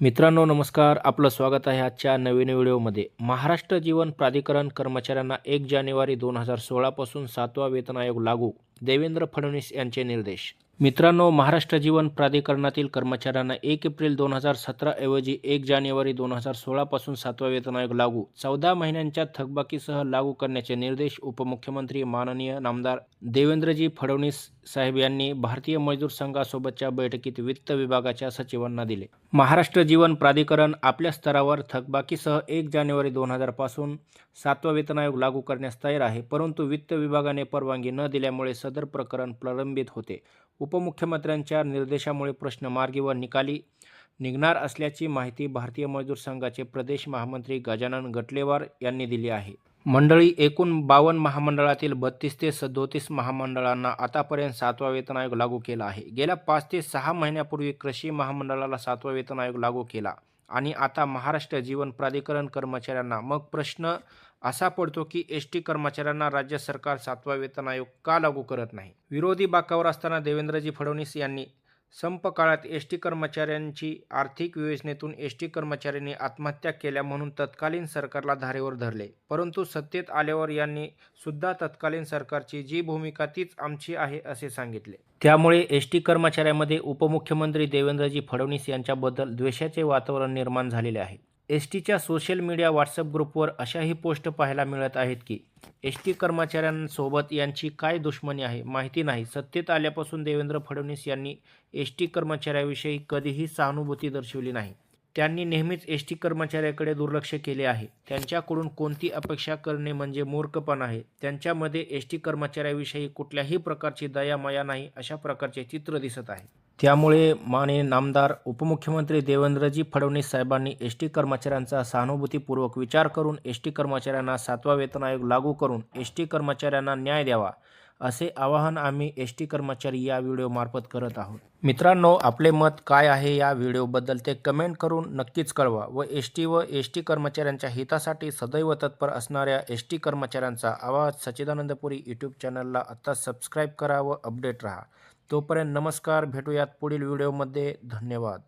मित्रांनो नमस्कार. आपलं स्वागत आहे आजच्या नवीन व्हिडिओमध्ये. महाराष्ट्र जीवन प्राधिकरण कर्मचाऱ्यांना एक जानेवारी दोन हजार सोळापासून सातवा वेतन आयोग लागू. देवेंद्र फडणवीस यांचे निर्देश. मित्रांनो महाराष्ट्र जीवन प्राधिकरणातील कर्मचाऱ्यांना एक एप्रिल दोन हजार सतराऐवजी एक जानेवारी दोन हजार सोळापासून सातवा वेतन आयोग लागू. चौदा महिन्यांच्या थकबाकीसह लागू करण्याचे निर्देश उपमुख्यमंत्री माननीय नामदार देवेंद्रजी फडणवीस साहेब यांनी भारतीय मजदूर संघासोबतच्या बैठकीत वित्त विभागाच्या सचिवांना दिले. महाराष्ट्र जीवन प्राधिकरण आपल्या स्तरावर थकबाकीसह एक जानेवारी दोन हजारपासून सातवा वेतन आयोग लागू करण्यास तयार आहे परंतु वित्त विभागाने परवानगी न दिल्यामुळे सदर प्रकरण प्रलंबित होते. उपमुख्यमंत्र्यांच्या निर्देशामुळे प्रश्न मार्गी व निकाली निघणार असल्याची माहिती भारतीय मजदूर संघाचे प्रदेश महामंत्री गजानन गटलेवार यांनी दिली आहे. मंडळी एकूण बावन्न महामंडळातील बत्तीस ते सदोतीस महामंडळांना आतापर्यंत सातवा वेतन आयोग लागू केला आहे. गेल्या पाच ते सहा महिन्यापूर्वी कृषी महामंडळाला सातवा वेतन आयोग लागू केला. आणि आता महाराष्ट्र जीवन प्राधिकरण कर्मचाऱ्यांना मग प्रश्न असा पडतो की एस टी कर्मचाऱ्यांना राज्य सरकार सातवा वेतन आयोग का लागू करत नाही? विरोधी बाकावर असताना देवेंद्रजी फडणवीस यांनी संप काळात एस टी कर्मचाऱ्यांची आर्थिक विवेचनेतून एस टी कर्मचाऱ्यांनी आत्महत्या केल्या म्हणून तत्कालीन सरकारला धारेवर धरले. परंतु सत्तेत आल्यावर यांनी सुद्धा तत्कालीन सरकारची जी भूमिका तीच आमची आहे असे सांगितले. त्यामुळे एस टी कर्मचाऱ्यांमध्ये उपमुख्यमंत्री देवेंद्रजी फडणवीस यांच्याबद्दल द्वेषाचे वातावरण निर्माण झालेले आहे. एस टीच्या सोशल मीडिया व्हॉट्सअप ग्रुपवर अशाही पोस्ट पाहायला मिळत आहेत की एस टी कर्मचाऱ्यांसोबत यांची काय दुश्मनी आहे माहिती नाही. सत्तेत आल्यापासून देवेंद्र फडणवीस यांनी एस टी कर्मचाऱ्याविषयी कधीही सहानुभूती दर्शवली नाही. त्यांनी नेहमीच एस टी कर्मचाऱ्याकडे दुर्लक्ष केले आहे. त्यांच्याकडून कोणती अपेक्षा करणे म्हणजे मूर्खपण आहे. त्यांच्यामध्ये एस टी कर्मचाऱ्याविषयी कुठल्याही प्रकारची दयामया नाही अशा प्रकारचे चित्र दिसत आहे. त्यामुळे माने नामदार उपमुख्यमंत्री देवेंद्रजी फडणवीस साहेबांनी एस टी कर्मचाऱ्यांचा सहानुभूतीपूर्वक विचार करून एस टी कर्मचाऱ्यांना सातवा वेतन आयोग लागू करून एस टी कर्मचाऱ्यांना न्याय द्यावा असे आवाहन आम्ही एस टी कर्मचारी या व्हिडिओमार्फत करत आहोत. मित्रांनो आपले मत काय आहे या व्हिडिओबद्दल ते कमेंट करून नक्कीच कळवा व एस टी व एस टी कर्मचाऱ्यांच्या हितासाठी सदैव तत्पर असणाऱ्या एस टी कर्मचाऱ्यांचा आवाज सच्चिदानंदपुरी यूट्यूब चॅनलला आत्ता सबस्क्राईब करा व अपडेट राहा. तोपर्यंत नमस्कार भेटूयात पुढील व्हिडिओमध्ये. धन्यवाद.